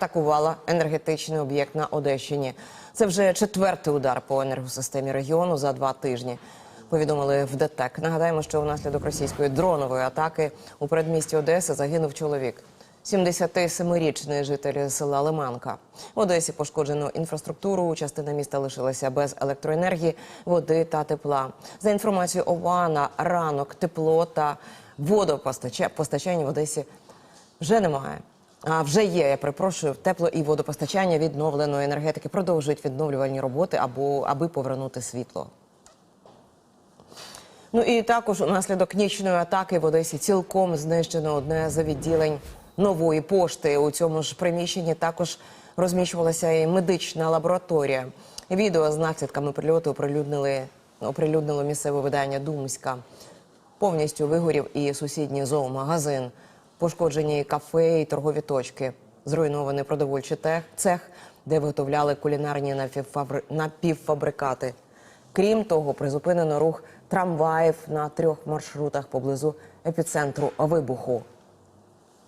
атакувала енергетичний об'єкт на Одещині. Це вже четвертий удар по енергосистемі регіону за два тижні. Повідомили в ДТЕК. Нагадаємо, що внаслідок російської дронової атаки у передмісті Одеси загинув чоловік. 77-річний житель села Лиманка. В Одесі пошкоджено інфраструктуру. Частина міста лишилася без електроенергії, води та тепла. За інформацією ОВА, на ранок тепло та водопостачання в Одесі вже немає. А вже є, я перепрошую, тепло і водопостачання відновленої енергетики продовжують відновлювальні роботи або аби повернути світло. Ну і також унаслідок нічної атаки в Одесі цілком знищено одне з відділень нової пошти. У цьому ж приміщенні також розміщувалася і медична лабораторія. Відео з наслідками прильоту оприлюднили оприлюднило місцеве видання Думська. Повністю вигорів і сусідній зоомагазин, пошкоджені кафе і торгові точки, зруйнований продовольчий цех, де виготовляли кулінарні напівфабри- напівфабрикати. Крім того, призупинено рух трамваїв на трьох маршрутах поблизу епіцентру вибуху.